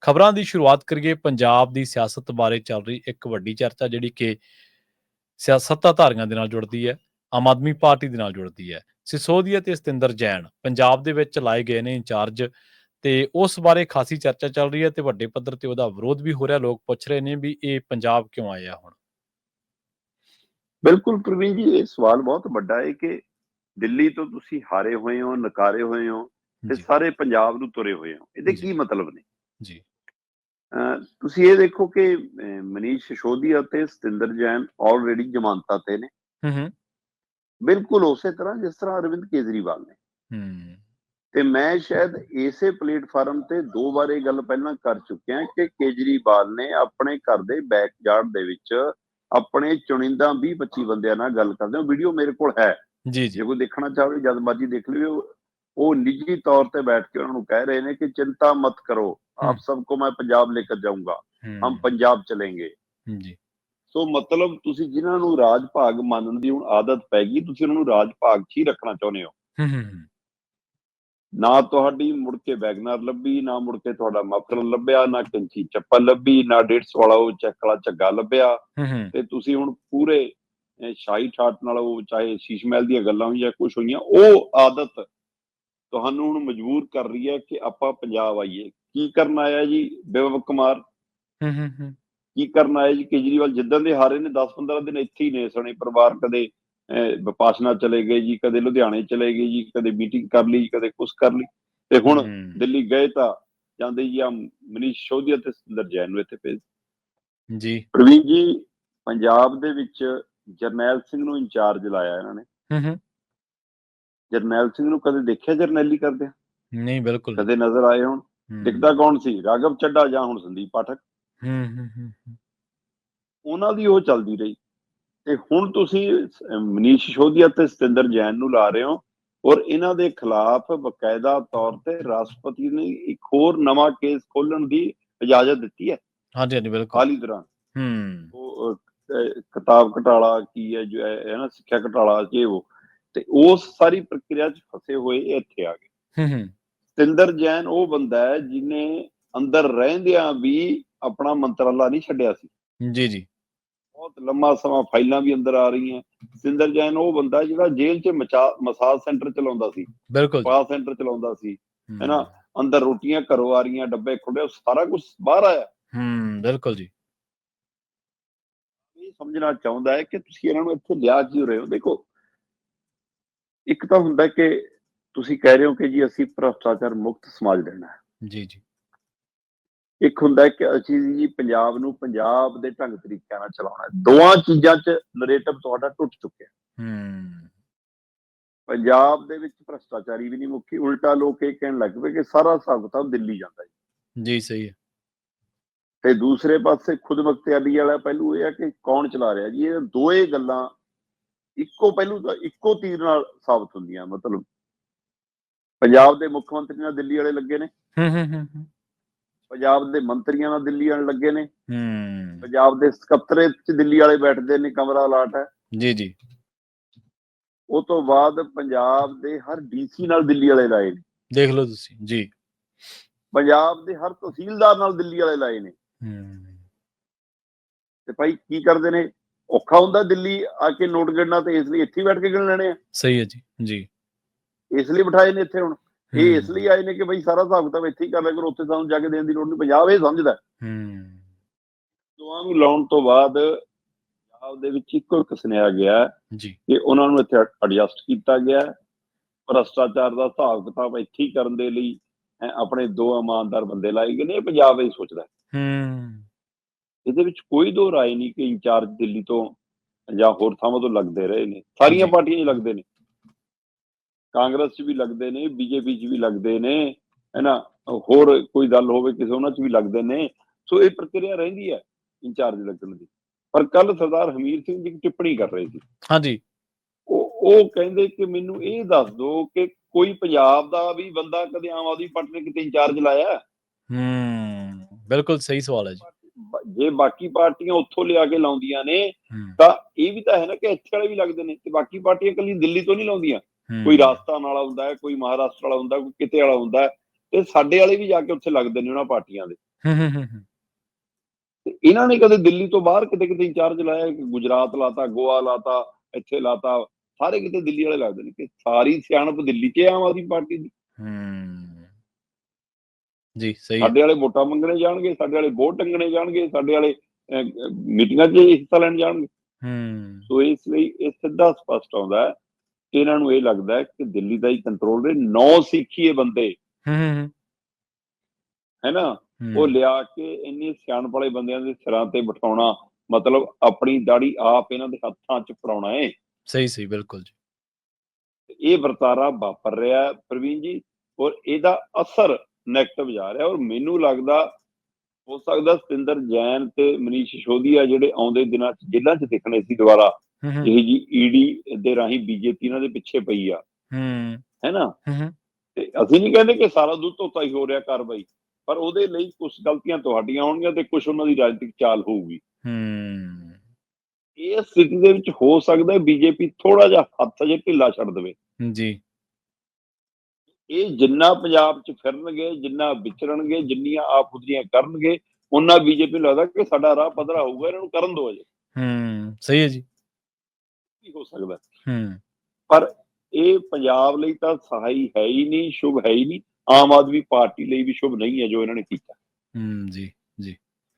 ਖਬਰਾਂ ਦੀ ਸ਼ੁਰੂਆਤ ਕਰੀਏ ਪੰਜਾਬ ਦੀ ਸਿਆਸਤ ਬਾਰੇ ਚੱਲ ਰਹੀ ਇੱਕ ਵੱਡੀ ਚਰਚਾ ਜਿਹੜੀ ਕਿ ਸਿਆਸਤਾਧਾਰੀਆਂ ਦੇ ਨਾਲ ਜੁੜਦੀ ਹੈ ਆਮ ਆਦਮੀ ਪਾਰਟੀ ਦੇ ਨਾਲ ਜੁੜਦੀ ਹੈ। ਸਿਸੋਦੀਆ ਤੇ ਸਤਿੰਦਰ ਜੈਨ ਪੰਜਾਬ ਦੇ ਵਿੱਚ ਲਾਏ ਗਏ ਨੇ ਇੰਚਾਰਜ ਤੇ ਉਸ ਬਾਰੇ ਖਾਸੀ ਚਰਚਾ ਚੱਲ ਰਹੀ ਹੈ ਤੇ ਵੱਡੇ ਪੱਧਰ ਤੇ ਉਹਦਾ ਵਿਰੋਧ ਵੀ ਹੋ ਰਿਹਾ। ਲੋਕ ਪੁੱਛ ਰਹੇ ਨੇ ਵੀ ਇਹ ਪੰਜਾਬ ਕਿਉਂ ਆਇਆ ਹੁਣ? ਬਿਲਕੁਲ ਪ੍ਰਵੀਨ ਜੀ ਇਹ ਸਵਾਲ ਬਹੁਤ ਵੱਡਾ ਹੈ ਕਿ ਦਿੱਲੀ ਤੋਂ ਤੁਸੀਂ ਹਾਰੇ ਹੋਏ ਹੋ ਨਕਾਰੇ ਹੋਏ ਹੋ ਤੇ ਸਾਰੇ ਪੰਜਾਬ ਨੂੰ ਤੁਰੇ ਹੋਏ ਹੋ। ਇਹਦੇ। ਕੀ ਮਤਲਬ ਨੇ? ਜੀ। ਤੁਸੀਂ ਇਹ ਦੇਖੋ ਕਿ ਮਨੀਸ਼ ਸਿਸੋਦੀਆ ਤੇ ਸਤਿੰਦਰ ਜੈਨ ਆਲਰੇਡੀ ਜ਼ਮਾਨਤਾਂ ਤੇ ਨੇ। ਹੂੰ ਹੂੰ। ਬਿਲਕੁਲ ਉਸੇ ਤਰ੍ਹਾਂ ਜਿਸ ਤਰ੍ਹਾਂ ਅਰਵਿੰਦ ਕੇਜਰੀਵਾਲ ਨੇ। ਹੂੰ। ਤੇ ਮੈਂ ਸ਼ਾਇਦ ਇਸੇ ਪਲੇਟਫਾਰਮ ਤੇ ਦੋ ਵਾਰ ਇਹ ਗੱਲ ਪਹਿਲਾਂ ਕਰ ਚੁੱਕਿਆ ਕਿ ਕੇਜਰੀਵਾਲ ਨੇ ਆਪਣੇ ਘਰ ਦੇ ਬੈਕਯਾਰਡ ਦੇ ਵਿੱਚ ਆਪਣੇ ਚੁਣਿੰਦਾ 20 25 ਬੰਦਿਆਂ ਨਾਲ ਗੱਲ ਕਰਦੇ ਹੋ। ਵੀਡੀਓ ਮੇਰੇ ਕੋਲ ਹੈ। ਜੀ ਜੇ। ਜੀ ਕੋਈ ਦੇਖਣਾ ਚਾਹਵੇ ਜਦ ਮਰਜ਼ੀ ਦੇਖ ਲਿਓ। ਉਹ ਨਿੱਜੀ ਤੌਰ ਤੇ ਬੈਠ ਕੇ ਉਹਨਾਂ ਨੂੰ ਕਹਿ ਰਹੇ ਨੇ ਕਿ ਚਿੰਤਾ ਮਤ ਕਰੋ ਆਪ ਸਭ ਕੋ ਮੈਂ ਪੰਜਾਬ ਲੈ ਕੇ ਜਾਊਂਗਾ ਹਮ ਪੰਜਾਬ ਚਲेंगे ਜੀ। ਸੋ ਮਤਲਬ ਤੁਸੀਂ ਜਿਨ੍ਹਾਂ ਨੂੰ ਰਾਜ ਭਾਗ ਮੰਨਣ ਦੀ ਹੁਣ ਆਦਤ ਪੈ ਗਈ ਤੁਸੀਂ ਉਹਨਾਂ ਨੂੰ ਰਾਜ ਭਾਗ 'ਚ ਹੀ ਰੱਖਣਾ ਚਾਹੁੰਦੇ ਹੋ। ਨਾ ਤੁਹਾਡੀ ਮੁੜ ਕੇ ਵੈਗਨਰ ਲੱਭੀ ਨਾ ਮੁੜ ਕੇ ਤੁਹਾਡਾ ਮਫਲਰ ਲੱਭਿਆ ਨਾ ਕੰਚੀ ਚੱਪਲ ਲੱਭੀ ਨਾ 150 ਵਾਲਾ ਉਹ ਚੱਕਲਾ ਝੱਗਾ ਲੱਭਿਆ। ਤੇ ਤੁਸੀਂ ਹੁਣ ਪੂਰੇ ਸ਼ਾਹੀ ਠਾਟ ਨਾਲ ਉਹ ਚਾਹੇ ਸ਼ੀਸ਼ਮਹਿਲ ਦੀਆਂ ਗੱਲਾਂ ਹੋਈਆਂ ਕੁਝ ਹੋਈਆਂ ਉਹ ਆਦਤ ਤੁਹਾਨੂੰ ਹੁਣ ਮਜਬੂਰ ਕਰ ਰਹੀ ਹੈ ਕਿ ਆਪਾਂ ਪੰਜਾਬ ਆਈਏ। ਕੀ ਕਰਨ ਆਇਆ ਜੀ ਬਿਵਵ ਕੁਮਾਰ? ਹੂੰ ਹੂੰ ਹੂੰ। ਕੀ ਕਰਨ ਆਏ ਜੀ? ਕੇਜਰੀਵਾਲ ਜਿੱਦਾਂ ਦੇ ਹਾਰੇ ਨੇ 10-15 ਦਿਨ ਇੱਥੇ ਹੀ ਨੇ ਸਣੇ ਪਰਿਵਾਰ ਕਦੇ ਵਿਪਾਸ਼ਨਾ ਚਲੇ ਗਏ ਜੀ ਕਦੇ ਲੁਧਿਆਣੇ ਚਲੇ ਗਏ ਜੀ ਕਦੇ ਮੀਟਿੰਗ ਕਰ ਲਈ ਕਦੇ ਕੁਛ ਕਰ ਲਈ। ਤੇ ਹੁਣ ਦਿੱਲੀ ਗਏ ਤਾਂ ਜਾਂਦੇ ਜੀ ਆ ਮਨੀਸ਼ ਸ਼ੋਧਿਆ ਤੇ ਸੁੰਦਰ ਜੈਨ ਨੂੰ ਇੱਥੇ ਭੇਜ ਜੀ। ਪ੍ਰਵੀਨ ਜੀ ਪੰਜਾਬ ਦੇ ਵਿੱਚ ਜਰਨੈਲ ਸਿੰਘ ਨੂੰ ਇੰਚਾਰਜ ਲਾਇਆ ਇਹਨਾਂ ਨੇ। ਹੂੰ ਹੂੰ। ਜਰਨੈਲ ਸਿੰਘ ਨੂੰ ਕਦੇ ਦੇਖਿਆ ਜਰਨੈਲੀ ਕਰਦੇ? ਨਹੀਂ ਬਿਲਕੁਲ। ਕਦੇ ਨਜ਼ਰ ਆਏ ਹੁਣ? ਦਿਖਦਾ ਕੌਣ ਸੀ? ਰਾਘਵ ਚੱਡਾ ਜਾਂ ਹੁਣ ਸੰਦੀਪ ਪਾਠਕ? ਹੂੰ ਹੂੰ ਹੂੰ ਉਹਨਾਂ ਦੀ ਉਹ ਚੱਲਦੀ ਰਹੀ। ਤੇ ਹੁਣ ਤੁਸੀਂ ਮਨੀਸ਼ ਸ਼ੋਧਿਆ ਤੇ ਸਤਿੰਦਰ ਜੈਨ ਨੂੰ ਲਾ ਰਹੇ ਹੋ ਔਰ ਇਹਨਾਂ ਦੇ ਖਿਲਾਫ ਬਕਾਇਦਾ ਤੌਰ ਤੇ ਰਾਸ਼ਟਰਪਤੀ ਨੇ ਇੱਕ ਹੋਰ ਨਵਾਂ ਕੇਸ ਖੋਲਣ ਦੀ ਇਜਾਜ਼ਤ ਦਿੱਤੀ ਹੈ। ਹਾਂਜੀ ਹਾਂਜੀ ਬਿਲਕੁਲ। ਹਾਲ ਦੌਰਾਨ। ਹੂੰ। ਉਹ ਕਿਤਾਬ ਘਟਾਲਾ ਕੀ ਹੈ ਜੋ ਹੈ ਨਾ ਸਿੱਖਿਆ ਘਟਾਲਾ ਜੇ ਉਹ ਤੇ ਉਸ ਸਾਰੀ ਪ੍ਰਕਿਰਿਆ 'ਚ ਫਸੇ ਹੋਏ ਇੱਥੇ ਆ ਗਏ। ਹੂੰ ਹੂੰ। ਸਤਿੰਦਰ ਜੈਨ ਉਹ ਬੰਦਾ ਹੈ ਜਿਨੇ ਅੰਦਰ ਰਹਿੰਦਿਆਂ ਵੀ ਆਪਣਾ ਮੰਤਰਾਲਾ ਨਹੀਂ ਛੱਡਿਆ ਸੀ। ਜੀ ਜੀ। ਬਹੁਤ ਲੰਮਾ ਸਮਾਂ ਫਾਈਲਾਂ ਵੀ ਅੰਦਰ ਆ ਰਹੀਆਂ। ਸਿੰਦਰ ਜੈਨ ਉਹ ਬੰਦਾ ਜਿਹੜਾ ਜੇਲ੍ਹ 'ਚ ਮਸਾਜ ਸੈਂਟਰ ਚਲਾਉਂਦਾ ਸੀ। ਬਿਲਕੁਲ। ਸਪਾ ਸੈਂਟਰ ਚਲਾਉਂਦਾ ਸੀ। ਹੂੰ, ਹੈ ਨਾ? ਅੰਦਰ ਰੋਟੀਆਂ ਘਰੋਂ ਆ ਰਹੀਆਂ ਡੱਬੇ ਖੁੱਲੇ ਸਾਰਾ ਕੁਝ ਬਾਹਰ ਆਇਆ। ਹੂੰ ਬਿਲਕੁਲ ਜੀ। ਇਹ ਸਮਝਣਾ ਚਾਹੁੰਦਾ ਹੈ ਕਿ ਤੁਸੀਂ ਇਹਨਾਂ ਨੂੰ ਇੱਥੇ ਲਿਆ ਕਿਉਂ ਰਹੇ ਹੋ? ਦੇਖੋ ਇੱਕ ਤਾਂ ਹੁੰਦਾ ਕਿ ਤੁਸੀਂ ਕਹਿ ਰਹੇ ਹੋ ਕਿ ਜੀ ਅਸੀਂ ਭ੍ਰਸ਼ਟਾਚਾਰ ਮੁਕਤ ਸਮਾਜ ਲੈਣਾ ਹੈ। ਜੀ ਜੀ। ਇੱਕ ਹੁੰਦਾ ਕਿ ਅਸੀਂ ਜੀ ਪੰਜਾਬ ਨੂੰ ਪੰਜਾਬ ਦੇ ਢੰਗ ਤਰੀਕਿਆਂ ਨਾਲ ਚਲਾਉਣਾ ਹੈ। ਦੋਵਾਂ ਚੀਜ਼ਾਂ 'ਚ ਨਰੇਟਿਵ ਤੁਹਾਡਾ ਟੁੱਟ ਚੁੱਕਿਆ ਹੂੰ। ਪੰਜਾਬ ਦੇ ਵਿੱਚ ਭ੍ਰਸ਼ਟਾਚਾਰੀ ਵੀ ਨਹੀਂ ਮੁੱਕੀ ਉਲਟਾ ਲੋਕ ਇਹ ਕਹਿਣ ਲੱਗ ਪਏ ਕਿ ਸਾਰਾ ਹਿਸਾਬ ਕਿਤਾਬ ਦਿੱਲੀ ਜਾਂਦਾ ਹੈ ਜੀ ਸਹੀ ਹੈ। ਤੇ ਦੂਸਰੇ ਪਾਸੇ ਖੁਦ ਮੁਖਤਿਆਰੀ ਵਾਲਾ ਪਹਿਲੂ ਇਹ ਹੈ ਕਿ ਕੌਣ ਚਲਾ ਰਿਹਾ ਜੀ? ਇਹ ਦੋਏ ਗੱਲਾਂ ਇੱਕੋ ਪਹਿਲੂ ਦਾ ਇੱਕੋ ਤੀਰ ਨਾਲ ਸਾਬਤ ਹੁੰਦੀਆਂ ਮਤਲਬ ਪੰਜਾਬ ਦੇ ਮੁੱਖ ਮੰਤਰੀ ਨਾਲ ਦਿੱਲੀ ਵਾਲੇ ਲੱਗੇ ਨੇ। ਹੂੰ ਹੂੰ ਹੂੰ ਹੂੰ, ਪੰਜਾਬ ਦੇ ਮੰਤਰੀਆਂ ਨਾਲ ਦਿੱਲੀ ਵਾਲੇ ਲੱਗੇ ਨੇ। ਹੂੰ। ਪੰਜਾਬ ਦੇ ਸਕੱਤਰੇਤ 'ਚ ਦਿੱਲੀ ਵਾਲੇ ਬੈਠਦੇ ਨੇ ਕਮਰਾ ਅਲਾਟ ਹੈ। ਜੀ ਜੀ। ਉਹ ਤੋਂ ਬਾਅਦ ਪੰਜਾਬ ਦੇ ਹਰ ਡੀਸੀ ਨਾਲ ਦਿੱਲੀ ਵਾਲੇ ਲਾਏ ਨੇ। ਦੇਖ ਲਓ ਤੁਸੀਂ ਜੀ। ਪੰਜਾਬ ਦੇ ਹਰ ਤਹਿਸੀਲਦਾਰ ਨਾਲ ਦਿੱਲੀ ਵਾਲੇ ਲਾਏ ਨੇ। ਹੂੰ। ਤੇ ਭਾਈ ਕੀ ਕਰਦੇ ਨੇ? ਔਖਾ ਹੁੰਦਾ ਦਿੱਲੀ ਆ ਕੇ ਨੋਟ ਗਿਣਨਾ ਤੇ ਇਸ ਲਈ ਇੱਥੇ ਬੈਠ ਕੇ ਗਿਣ ਲੈਣੇ ਆ। ਸਹੀ ਹੈ ਜੀ ਜੀ। ਇਸ ਲਈ ਬਿਠਾਏ ਨੇ ਇੱਥੇ ਹੁਣ। ਇਹ ਇਸ ਲਈ ਆਏ ਨੇ ਕਿ ਬਈ ਸਾਰਾ ਹਿਸਾਬ ਕਿਤਾਬ ਇੱਥੇ ਹੀ ਕਰ ਲਿਆ ਕਰੋ ਉੱਥੇ ਸਾਨੂੰ ਜਾ ਕੇ ਦੇਣ ਦੀ ਲੋੜ ਨਹੀਂ ਪੰਜਾਬ ਇਹ ਸਮਝਦਾ। ਹੂੰ। ਦੋਵਾਂ ਨੂੰ ਲਾਉਣ ਤੋਂ ਬਾਅਦ ਪੰਜਾਬ ਦੇ ਵਿੱਚ ਇੱਕੋ ਇੱਕ ਸੁਨੇਹਾ ਗਿਆ ਜੀ। ਕਿ ਉਹਨਾਂ ਨੂੰ ਇੱਥੇ ਐਡਜਸਟ ਕੀਤਾ ਗਿਆ। ਭ੍ਰਸ਼ਟਾਚਾਰ ਦਾ ਹਿਸਾਬ ਕਿਤਾਬ ਇੱਥੇ ਹੀ ਕਰਨ ਦੇ ਲਈ ਆਪਣੇ ਦੋ ਇਮਾਨਦਾਰ ਬੰਦੇ ਲਾਏ ਗਏ ਨੇ ਪੰਜਾਬ ਇਹ ਸੋਚਦਾ। ਹੈ। ਇਹਦੇ ਵਿੱਚ ਕੋਈ ਦੋ ਰਾਏ ਨਹੀਂ ਕਿ ਇੰਚਾਰਜ ਦਿੱਲੀ ਤੋਂ ਜਾਂ ਹੋਰ ਥਾਵਾਂ ਤੋਂ ਲੱਗਦੇ ਰਹੇ ਨੇ। ਸਾਰੀਆਂ। ਪਾਰਟੀਆਂ 'ਚ ਲੱਗਦੇ ਨੇ। ਕਾਂਗਰਸ 'ਚ ਵੀ ਲੱਗਦੇ ਨੇ ਬੀਜੇਪੀ 'ਚ ਵੀ ਲੱਗਦੇ ਨੇ ਹੈਨਾ? ਹੋਰ ਕੋਈ ਦਲ ਹੋਵੇ ਕਿਸੇ ਉਹਨਾਂ 'ਚ ਵੀ ਲੱਗਦੇ ਨੇ। ਸੋ ਇਹ ਪ੍ਰਕਿਰਿਆ ਰਹਿੰਦੀ ਹੈ ਇੰਚਾਰਜ ਲੱਗਣ ਦੀ। ਪਰ ਕੱਲ ਸਰਦਾਰ ਹਮੀਰ ਸਿੰਘ ਜੀ ਇੱਕ ਟਿੱਪਣੀ ਕਰ ਰਹੇ ਸੀ। ਹਾਂਜੀ। ਉਹ ਉਹ ਕਹਿੰਦੇ ਕਿ ਮੈਨੂੰ ਇਹ ਦੱਸ ਦਿਓ ਕਿ ਕੋਈ ਪੰਜਾਬ ਦਾ ਵੀ ਬੰਦਾ ਕਦੇ ਆਮ ਆਦਮੀ ਪਾਰਟੀ ਨੇ ਕਿਤੇ ਇੰਚਾਰਜ ਲਾਇਆ? ਹੈ? ਬਿਲਕੁਲ ਸਹੀ ਸਵਾਲ ਹੈ ਜੀ। ਜੇ ਬਾਕੀ ਪਾਰਟੀਆਂ ਉੱਥੋਂ ਲਿਆ ਕੇ ਲਾਉਂਦੀਆਂ ਨੇ ਤਾਂ ਇਹ ਵੀ ਤਾਂ ਹੈ ਨਾ ਕਿ ਇੱਥੇ ਵਾਲੇ ਵੀ ਲੱਗਦੇ ਨੇ ਤੇ ਬਾਕੀ ਪਾਰਟੀਆਂ ਇਕੱਲੀ ਦਿੱਲੀ ਤੋਂ ਨਹੀਂ ਲਾਉਂਦੀਆਂ। ਕੋਈ ਰਾਜਸਥਾਨ ਵਾਲਾ ਹੁੰਦਾ ਹੈ ਕੋਈ ਮਹਾਰਾਸ਼ਟਰ ਵਾਲਾ ਹੁੰਦਾ ਕੋਈ ਕਿਤੇ ਵਾਲਾ ਹੁੰਦਾ ਤੇ ਸਾਡੇ ਵਾਲੇ ਵੀ ਜਾ ਕੇ ਉੱਥੇ ਲੱਗਦੇ ਨੇ ਉਹਨਾਂ ਪਾਰਟੀਆਂ ਦੇ। ਤੇ ਇਹਨਾਂ ਨੇ ਕਦੇ ਦਿੱਲੀ ਤੋਂ ਬਾਹਰ ਕਿਤੇ ਕਿਤੇ ਇੰਚਾਰਜ ਲਾਇਆ ਕਿ ਗੁਜਰਾਤ ਲਾਤਾ ਗੋਆ ਲਾਤਾ ਇੱਥੇ ਲਾਤਾ ਸਾਰੇ ਕਿਤੇ ਦਿੱਲੀ ਵਾਲੇ ਲੱਗਦੇ ਨੇ ਕਿ ਸਾਰੀ ਸਿਆਣਪ ਦਿੱਲੀ 'ਚ ਆਮ ਆਦਮੀ ਪਾਰਟੀ ਦੀ। ਹੂੰ। ਜੀ ਸਹੀ ਸਾਡੇ ਵਾਲੇ ਵੋਟਾਂ ਮੰਗਣੇ ਜਾਣਗੇ ਸਾਡੇ ਵਾਲੇ ਵੋਟ ਟੰਗਣੇ ਜਾਣਗੇ ਸਾਡੇ ਵਾਲੇ ਮੀਟਿੰਗਾਂ 'ਚ ਹਿੱਸਾ ਲੈਣ ਜਾਣਗੇ। ਹੂੰ। ਸੋ ਇਸ ਲਈ ਇਹ ਸਿੱਧਾ ਸਪਸ਼ਟ ਆਉਂਦਾ ਹੈ ਕਿ ਇਹਨਾਂ ਨੂੰ ਇਹ ਲੱਗਦਾ ਹੈ ਕਿ ਦਿੱਲੀ ਦਾ ਹੀ ਕੰਟਰੋਲ ਦੇ ਨੌ ਸਿੱਖੀਏ ਬੰਦੇ। ਹੂੰ ਹੂੰ ਨਾ? ਉਹ ਲਿਆ ਕੇ ਇੰਨੀ ਸਿਆਣਪ ਵਾਲੇ ਬੰਦਿਆਂ ਦੇ ਸਿਰਾਂ ਤੇ ਬਿਠਾਉਣਾ ਮਤਲਬ ਆਪਣੀ ਦਾੜੀ ਆਪ ਇਹਨਾਂ ਦੇ ਹੱਥਾਂ 'ਚ ਫੜਾਉਣਾ ਹੈ। ਸਹੀ ਸਹੀ ਬਿਲਕੁਲ ਜੀ। ਇਹ ਵਰਤਾਰਾ ਵਾਪਰ ਰਿਹਾ ਹੈ, ਪ੍ਰਵੀਨ ਜੀ ਔਰ ਇਹਦਾ ਅਸਰ ਨੈਗੇਟਿਵ ਜਾ ਰਿਹਾ ਔਰ ਮੈਨੂੰ ਲੱਗਦਾ ਹੋ ਸਕਦਾ ਸਤਿੰਦਰ ਜੈਨ ਤੇ ਮਨੀਸ਼ ਸਿਸੋਦੀਆ ਜਿਹੜੇ ਆਉਂਦੇ ਦਿਨਾਂ 'ਚ ਜੇਲ੍ਹਾਂ 'ਚ ਦਿਖਣੇ ਸੀ ਦੁਬਾਰਾ ਇਹ ਜੀ ਈਡੀ ਦੇ ਰਾਹੀਂ ਬੀਜੇਪੀ ਇਹਨਾਂ ਦੇ ਪਿੱਛੇ ਪਈ ਆ। ਹੂੰ। ਹੈ ਨਾ? ਹੂੰ, ਹੂੰ। ਤੇ ਅਸੀਂ ਨਹੀਂ ਕਹਿੰਦੇ ਕਿ ਸਾਰਾ ਦੁੱਧ ਧੋਤਾ ਹੀ ਹੋ ਰਿਹਾ ਕਾਰਵਾਈ ਪਰ ਉਹਦੇ ਲਈ ਕੁਝ ਗਲਤੀਆਂ ਤੁਹਾਡੀਆਂ ਹੋਣਗੀਆਂ ਤੇ ਕੁਝ ਉਹਨਾਂ ਦੀ ਰਾਜਨੀਤਿਕ ਚਾਲ ਹੋਊਗੀ। ਹੂੰ। ਇਸ ਸਥਿਤੀ ਦੇ ਵਿੱਚ ਹੋ ਸਕਦਾ ਹੈ ਬੀਜੇਪੀ ਥੋੜਾ ਜਿਹਾ ਹੱਥ ਜੇ ਢਿੱਲਾ ਛੱਡ ਦੇਵੇ। ਜੀ। ਇਹ ਜਿੰਨਾ ਪੰਜਾਬ 'ਚ ਫਿਰਨਗੇ ਜਿੰਨਾ ਵਿਚਰਨਗੇ ਜਿੰਨੀਆਂ ਆਪ-ਹੁਦਰੀਆਂ ਕਰਨਗੇ ਉਹਨਾਂ ਬੀਜੇਪੀ ਨੂੰ ਲੱਗਦਾ ਕਿ ਸਾਡਾ ਰਾਹ ਪੱਧਰਾ ਹੋਊਗਾ ਇਹਨਾਂ ਨੂੰ ਕਰਨ ਦਿਓ ਅਜੇ ਹੂੰ ਸਹੀ ਹੈ ਜੀ। ਕੀ ਹੋ ਸਕਦਾ। ਹੂੰ। ਪਰ ਇਹ ਪੰਜਾਬ ਲਈ ਤਾਂ ਸਹਾਈ ਹੈ ਹੀ ਨਹੀਂ ਸ਼ੁਭ ਹੈ ਹੀ ਨਹੀਂ। ਆਮ ਆਦਮੀ ਪਾਰਟੀ ਲਈ ਵੀ ਸ਼ੁਭ ਨਹੀਂ ਹੈ ਜੋ ਇਹਨਾਂ ਨੇ ਕੀਤਾ। ਹੂੰ ਜੀ ਜੀ।